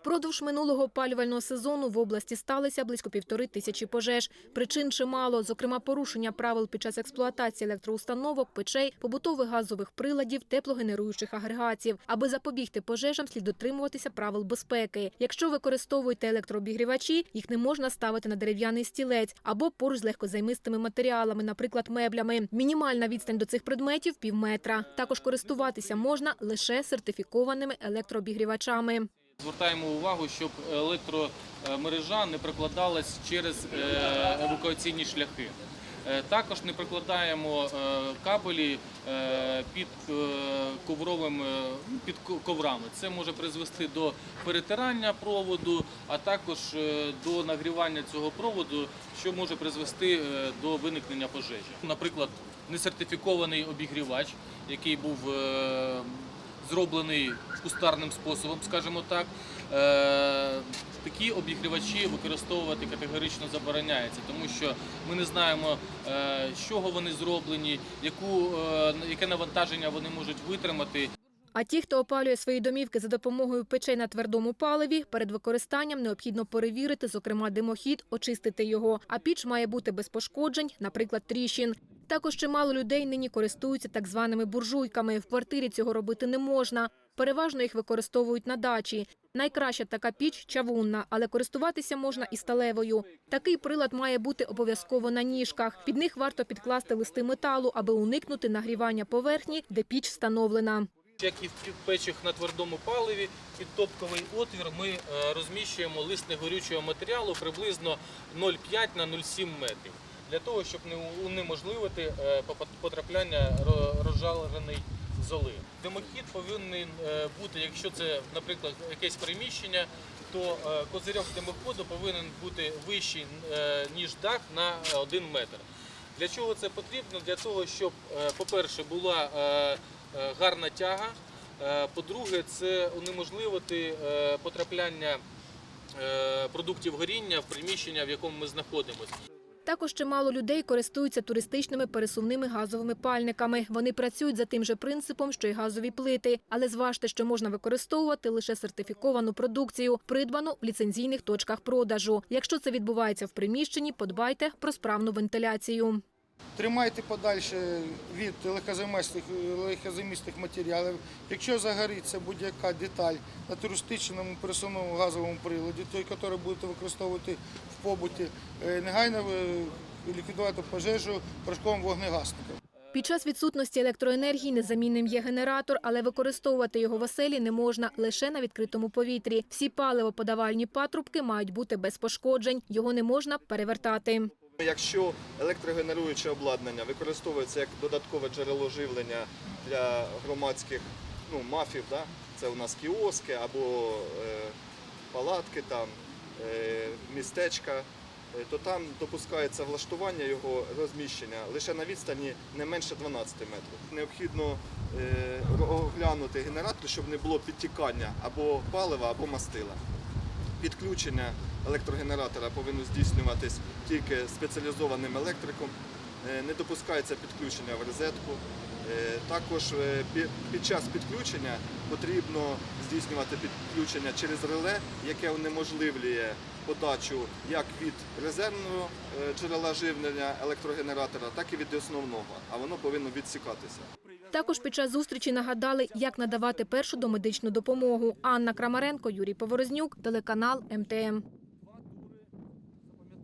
Впродовж минулого опалювального сезону в області сталося близько півтори тисячі пожеж. Причин чимало, зокрема порушення правил під час експлуатації електроустановок, печей, побутових газових приладів, теплогенеруючих агрегатів. Аби запобігти пожежам, слід дотримуватися правил безпеки. Якщо використовуєте електрообігрівачі, їх не можна ставити на дерев'яний стілець або поруч з легкозаймистими матеріалами, наприклад, меблями. Мінімальна відстань до цих предметів – пів метра. Також користуватися можна лише сертифікованими електрообігрівачами. Звертаємо увагу, щоб електромережа не прокладалась через е, евакуаційні шляхи. Е, Також не прокладаємо е, кабелі під ковровим під коврами. Це може призвести до перетирання проводу, а також до нагрівання цього проводу, що може призвести до виникнення пожежі. Наприклад, несертифікований обігрівач, який був зроблений кустарним способом, скажімо так. Е, Такі обігрівачі використовувати категорично забороняється, тому що ми не знаємо, е, з чого вони зроблені, яку, е, яке навантаження вони можуть витримати. А ті, хто опалює свої домівки за допомогою печей на твердому паливі, перед використанням необхідно перевірити, зокрема, димохід, очистити його. А піч має бути без пошкоджень, наприклад, тріщин. Також чимало людей нині користуються так званими буржуйками. В квартирі цього робити не можна. Переважно їх використовують на дачі. Найкраща така піч чавунна, але користуватися можна і сталевою. Такий прилад має бути обов'язково на ніжках. Під них варто підкласти листи металу, аби уникнути нагрівання поверхні, де піч встановлена. Як і в печах на твердому паливі, під топковий отвір ми е, розміщуємо лист негорючого матеріалу приблизно 0,5 на 0,7 метрів. Для того, щоб не унеможливити е, потрапляння ро- розжареної золи. Димохід повинен е, бути, якщо це, наприклад, якесь приміщення, то козирьок димоходу повинен бути вищий, ніж дах на 1 метр. Для чого це потрібно? Для того, щоб, по-перше, була гарна тяга. Е, По-друге, це унеможливити е, потрапляння е, продуктів горіння в приміщення, в якому ми знаходимося. Також чимало людей користуються туристичними пересувними газовими пальниками. Вони працюють за тим же принципом, що й газові плити. Але зважте, що можна використовувати лише сертифіковану продукцію, придбану в ліцензійних точках продажу. Якщо це відбувається в приміщенні, подбайте про справну вентиляцію. Тримайте подальше від легкозаймистих, матеріалів. Якщо загориться будь-яка деталь на туристичному пересувному газовому приладі, той, який будете використовувати в побуті, е, негайно е, ліквідувати пожежу порошковим вогнегасником. Під час відсутності електроенергії незамінним є генератор, але використовувати його в оселі не можна лише на відкритому повітрі. Всі паливоподавальні патрубки мають бути без пошкоджень. Його не можна перевертати. Якщо електрогенеруюче обладнання використовується як додаткове джерело живлення для громадських ну, мафів, да? це у нас кіоски або е, палатки, там, е, містечка, е, то там допускається влаштування його розміщення лише на відстані не менше 12 метрів. Необхідно е, оглянути генератор, щоб не було підтікання або палива, або мастила. Підключення електрогенератора повинно здійснюватись тільки спеціалізованим електриком. Е, Не допускається підключення в розетку. Е, Також е, під час підключення потрібно здійснювати підключення через реле, яке унеможливлює подачу як від резервного джерела живлення електрогенератора, так і від основного, а воно повинно відсікатися. Також під час зустрічі нагадали, як надавати першу домедичну допомогу. Анна Крамаренко, Юрій Поворознюк, телеканал МТМ.